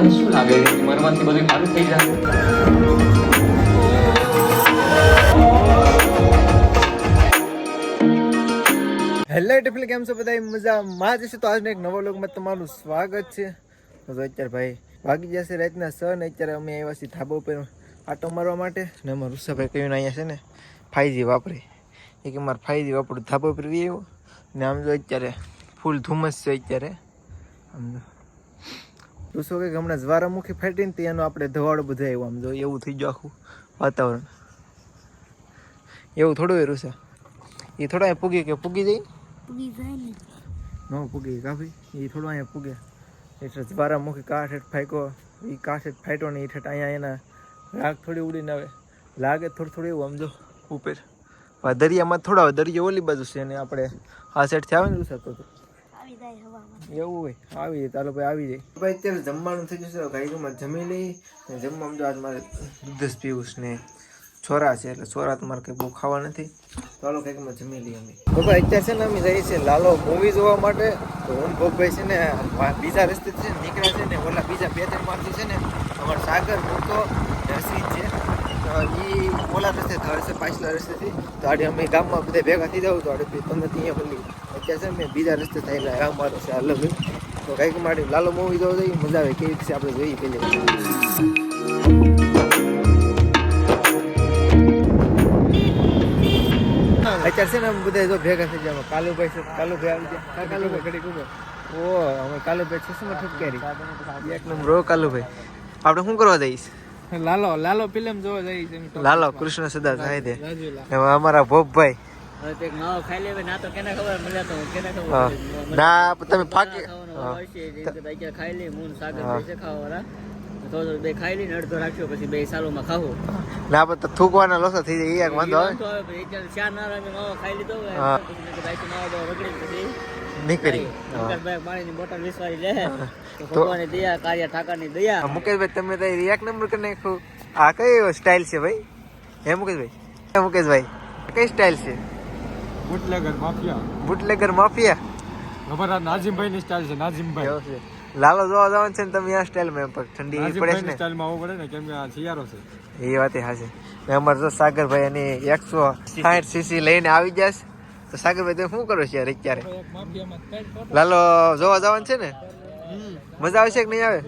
શું લાગે? મરવાથી બધું સારું થઈ જશે હેલો ટિફિલ કેમ છો બધા મજામાં જ છે. તો આજનો એક નવો લોકમાં તમારું સ્વાગત છે. તો અત્યારે ભાઈ વાગી જશે રાતના સ ને અત્યારે અમે આવ્યા છીએ ધાબા ઉપર આટો મારવા માટે. ને અમારું રૂસાભાઈ કહ્યું અહીંયા છે ને ફાઈજી વાપરે. એ કે મારે ફાઈજી વાપરું. ધાબા ઉપર આવ્યો. ને આમ જો અત્યારે ફૂલ ધુમ્મસ છે અત્યારે. આમ જો શું કે હમણાં જ્વારામુખી ફેટીને ત્યાંનો આપણે ધવાડો બધો આવ્યો આમ જો એવું થઈ ગયું આખું વાતાવરણ. એવું થોડું એ છે. એ થોડા અહીંયા પૂગી કે પૂગી જાય ન? પૂગી કાફી? એ થોડો અહીંયા પૂગે. એટલે જ્વારામુખી કાઠ હેઠ ફાંક્યો એ કાઠ હેઠ ફાટ્યો ને એ ઠેઠ અહીંયા એના રાગ થોડી ઉડીને આવે. લાગે થોડું થોડું એવું સમજો ઉપર. આ દરિયામાં થોડા દરિયો ઓલી બાજુ છે અને આપણે આ સાઈડથી આવે ને રૂસાતો તો એવું હોય. આવી જાય ચાલો ભાઈ આવી જાય. ભાઈ અત્યારે જમવાનું થઈ જશે ગાયમાં જમી લઈ ને જમવામાં જો આજ મારે દૂધ જ પીવું ને છોરા છે એટલે છોરા તમારે કંઈ બહુ ખાવા નથી. ચાલો કંઈકમાં જમી લઈએ અમે. તો ભાઈ અત્યારે છે ને અમે જઈએ છીએ લાલો મૂવી જોવા માટે. તો હું ભોગભાઈ છે ને બીજા રસ્તે છે ને નીકળ્યા છે ને ઓલા બીજા બે ત્રણ મારથી છે ને અમારો સાગર મૂકો હર્ષિત છે. તો એ ઓલા રસ્તે ધર છે પાછલા રસ્તેથી. તો આડે અમે ગામમાં બધા ભેગા થઈ જાવ તો આડે બી તમને ત્યાં બોલી અત્યારે છે મેં બીજા રસ્તે થયેલા આ મારો છે અલગ તો કંઈક માટે લાલો મૂવી જોવા જઈએ મજા આવે કેવી રીતે આપણે જોઈએ પેલી અત્યારે છે ને અમે બધા જો ભેગા થઈ ગયા કાલુભાઈ છે કાલુભાઈ આવી ગયા. કા કાલુભાઈ. ઘડી કુબો ઓ અમે કાલુભાઈ છે શું ઠપકેરી એક નંબર રો કાલુભાઈ. આપણે શું કરવા જઈશ? લાલો લાલો ફિલ્મ જોવા જઈશ લાલો કૃષ્ણ સદા થાય દે અમારા ભોપભાઈ ના તમે ફાકી ના આપણે તો થૂકવાના લોસો થઈ જાય એક વાંધો નીકળી. પાણીની બોટલ વિસવારી લે. ભગવાનની દયા કાર્ય ઠાકરની દયા. મુકેશભાઈ તમે તો એક નંબર કરી નાખ્યું આ કઈ સ્ટાઇલ છે ભાઈ? હે મુકેશભાઈ? હે મુકેશભાઈ કઈ સ્ટાઇલ છે? Bootlegger mafia. Bootlegger mafia? અમારા નાજીમભાઈ ની સ્ટાઇલ છે નાજીમભાઈ. લાલો જોવા જવાનું છે ને તમે આ સ્ટાઇલમાં પણ ઠંડી પડે છે ને? સ્ટાઇલમાં આવવું પડે ને કેમ કે આ શિયાળો છે. એ વાત હાશે મેં અમારે તો સાગરભાઈ અને એકસો સાઠ સીસી લઈને આવી જશે તો સાગરભાઈ તમે શું કરો છો યાર અત્યારે? લાલો જોવા જવાનું છે ને? મજા આવશે કે નહીં આવે?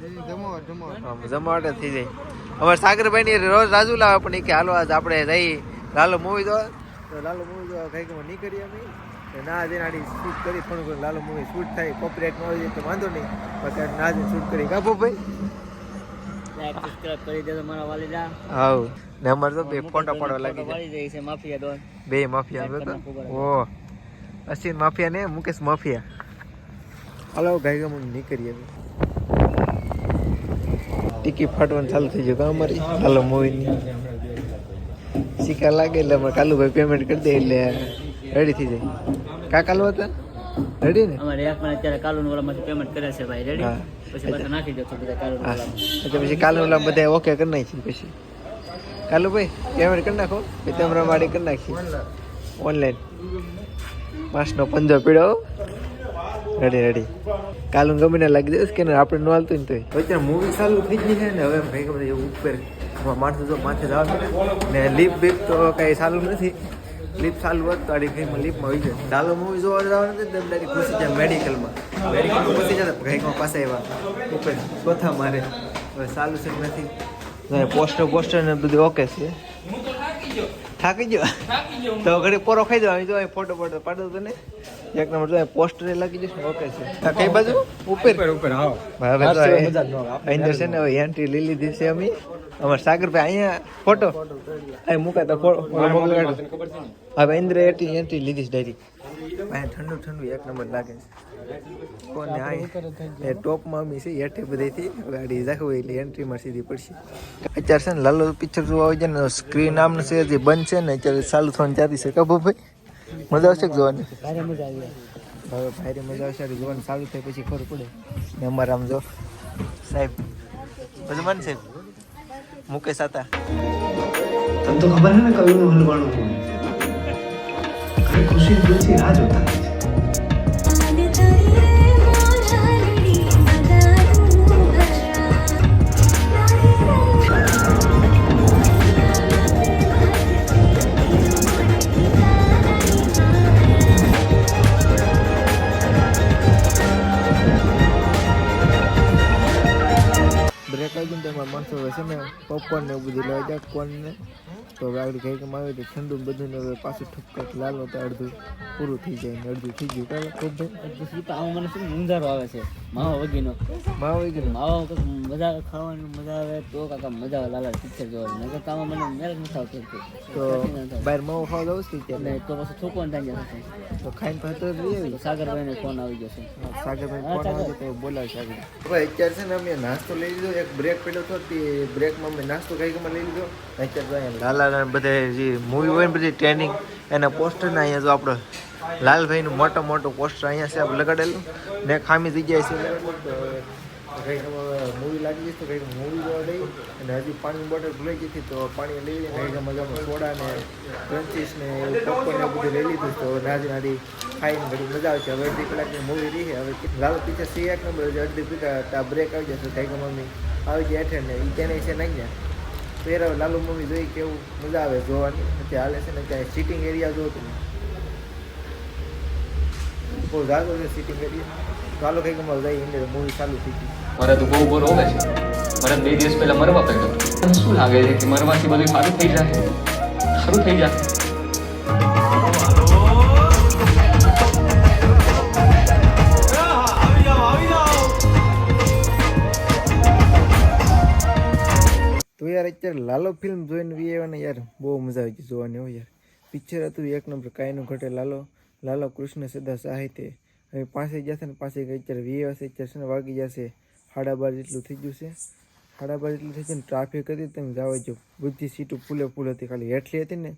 જમાવટ થઈ જાય. અમારે સાગરભાઈ ની રોજ રાજુ લાવે પણ એ કે હાલો આજ આપણે જઈ લાલો મૂવી જોવા. તો લાલો મૂવી જોવા નહીં કરીએ અમે. ના જઈને આડી શૂટ કરી થોડું ઘણું લાલો મૂવી શૂટ થાય કોપરેટ ન હોય તો વાંધો નહીં. પછી ના જઈને શૂટ કરી કાપો ભાઈ. લાઈક સબસ્ક્રાઇબ કરી દેજો મારા વાલીદા હાવ ને અમારે તો બે ફોટા પાડવા લાગી જાય વાળી જાય છે માફિયા ડોન બે માફિયા ઓ અસીન માફિયા ને મુકેશ માફિયા. હાલો ગાય ગમ નીકળીએ ટિકિટ ફાટવાનું ચાલુ થઈ ગયું કાં અમારી? હાલો મૂવીની સિક્કા લાગે એટલે અમારે કાલુભાઈ પેમેન્ટ કરી દે એટલે રેડી થઈ જાય. કા કાલુ હતા? રેડી ને? અમારે એક પણ અત્યારે કાલુન વાળામાંથી પેમેન્ટ કરે છે ભાઈ રેડી પછી પાછા નાખી દો બધા કાલુન વાળામાં પછી કાલુ ઓલા બધા ઓકે કરી નાખી પછી. કાલુભાઈ પેમેન્ટ કરી નાખો. પછી તમારા વાડી કરી નાખી ઓનલાઈન પાંચનો પંજો પીડો. રેડી રેડી કાલુ ગમીને લાગી દઈશ કે આપણે ન હાલતું ને તોય. અત્યારે મૂવી ચાલુ થઈ ગઈ છે ને હવે ભાઈ ગમે એવું ઉપર માણસો જો માથે જાવ ને લીપ બીપ તો કાંઈ સારું નથી. લીપ ચાલુ હોત તો આડી ઘરમાં લીપમાં આવી જાય. ચાલો મૂવી જોવા જવાનું નથી તેમ ડાયરેક્ટ ઘૂસી જાય મેડિકલમાં મેડિકલમાં ઘૂસી જાય ઘરમાં પાસે આવ્યા. ઉપર ચોથા મારે. હવે ચાલુ છે નથી. પોસ્ટર પોસ્ટર ને બધું ઓકે છે. થાકી ગયો. તો ઘડી પોરો ખાઈ દો અહીં જો ફોટો ફોટો પાડો તો ને એક નંબર તો પોસ્ટર લાગી જશે ઓકે છે. કઈ બાજુ? ઉપર. ઉપર ઉપર હા. હવે તો અંદર છે ને એન્ટ્રી લઈ લીધી છે અમે. અમારા સાગરભાઈ અહીંયા ફોટો. અહીં મુકાય તો હવે ઇન્દ્ર એન્ટ્રી એન્ટ્રી લીધી છે ડાયરી અહીંયા ઠંડુ ઠંડુ એક નંબર લાગે છે. કોને આ એ? ટોપમાં અમી છે એઠે બધેથી ગાડી રાખવું એટલે એન્ટ્રીમાં સીધી પડશે. અત્યારે છે ને લાલો પિક્ચર જોવા આવી જાય ને સ્ક્રીન આમ છે જે બંધ છે ને અત્યારે ચાલુ થવાની ચાલી છે. કાબુ ભાઈ મજા આવશે કે જોવાની? ભારે મજા આવી હવે ભારે મજા આવશે જોવાનું ચાલુ થાય પછી ખબર પડે. ને અમારે આમ જો સાહેબ બધું સાહેબ મુકેશ હતા તમને તો ખબર है ને કવિનું હલવાનું એ ખુશી દિલથી રાહ જોતા હોય છે mereka itu yang ya budilaya તો હવે આગળ કઈ કમ આવે તો ઠંડુ બધું હવે પાછું ઠપકાટ લાલો તો અડધું પૂરું થઈ જાય ને અડધું થઈ ગયું. કાલે ખૂબ ભાઈ. તો આમાં મને શું ઊંધારો આવે છે. માવો વગીનો માવા વગીનો માવા કંઈક મજા આવે ખાવાની મજા આવે તો કાકા મજા આવે લાલા પિક્ચર જોવાની. નકર તો આમાં મને મેળ નથી આવતી તો. બહાર માવો ખાવા જવું છે ત્યારે તો પછી છોકરો ને જશે તો ખાઈને પાછળ રહી આવી? સાગરભાઈને ફોન આવી ગયો છે. સાગરભાઈ ફોન આવે તો બોલાવે સાગર ભાઈ અત્યારે છે ને અમે નાસ્તો લઈ લીધો. એક બ્રેક પડ્યો હતો તે બ્રેકમાં અમે નાસ્તો કઈ ગમે લઈ લીધો. અત્યારે તો અહીંયા બધે જે મૂવી હોય ને બધી ટ્રેનિંગ એના પોસ્ટર ને અહીંયા જો આપણે લાલભાઈનું મોટો મોટો પોસ્ટર અહીંયા છે લગાડેલું. ને ખામી જગ્યાએ છે કંઈક મૂવી લાગી જશે કંઈક મૂવી જોવા જઈ અને હજી પાણીની બોટલ ભૂલાઈ ગઈ હતી તો પાણી લઈ કંઈક મજામાં સોડા ને ક્રન્ચીસ ને પોપકોર્ન ને બધું લઈ લીધું તો નાજી ખાઈને ઘડી મજા આવશે હવે અડધી કલાકની મૂવી રહી હવે લાલ પીછે સી એક નંબર અડધી ત્યાં બ્રેક આવી જશે કંઈક મમ્મી આવી જાય હેઠળ ને એ તેને છે નહીં ગયા પહેરાવ, લાલુ મમ્મી જોઈ કેવું મજા આવે જોવાની. નથી હાલે છે ને ત્યાં સિટિંગ એરિયા જો તમે બહુ જાગો છે સિટિંગ એરિયા ચાલો કંઈક અમારે જઈએ અંદર મૂવી ચાલુ થઈ ગઈ. મારે તો બહુ બોર હોવે છે. મારે બે દિવસ પહેલા મરવા પડ્યો શું લાગે છે કે મરવાથી બધું સારું થઈ જાય સારું થઈ જાય યાર અત્યારે લાલો ફિલ્મ જોઈને વી આવ્યા ને યાર બહુ મજા આવી ગઈ જોવાની હો યાર પિક્ચર હતું એક નંબર કાંઈનું ઘટે લાલો લાલો કૃષ્ણ સદા સાહિત્ય હવે પાસે જશે ને પાસે અત્યારે વી આવ્યા છે અત્યારે છે ને વાગી જશે સાડા બાર જેટલું થઈ ગયું છે સાડા બાર જેટલું થઈ ગયું ટ્રાફિક હતી તમે જવા જો બધી સીટો ફૂલે ફૂલ હતી ખાલી હેઠલી હતી ને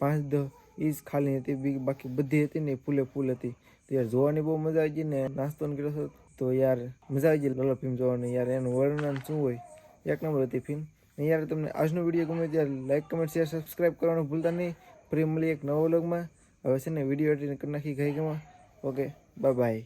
પાંચ દસ એ જ ખાલી હતી બી- બાકી બધી હતી ને એ ફૂલે ફૂલ હતી તો યાર જોવાની બહુ મજા આવી ગઈ ને નાસ્તો ને કર્યો હતો તો યાર મજા આવી ગઈ લાલો ફિલ્મ જોવાની યાર એનું વર્ણન શું હોય એક નંબર હતી ફિલ્મ અને યાર તમને આજનો વીડિયો ગમે ત્યારે લાઈક કમેન્ટ શેર સબસ્ક્રાઈબ કરવાનું ભૂલતા નહીં. ફરી મળી એક નવો વ્લોગમાં હવે છે ને વીડિયો એડિટ કરી નાખી ગઈ ગમાં ઓકે બાય બાય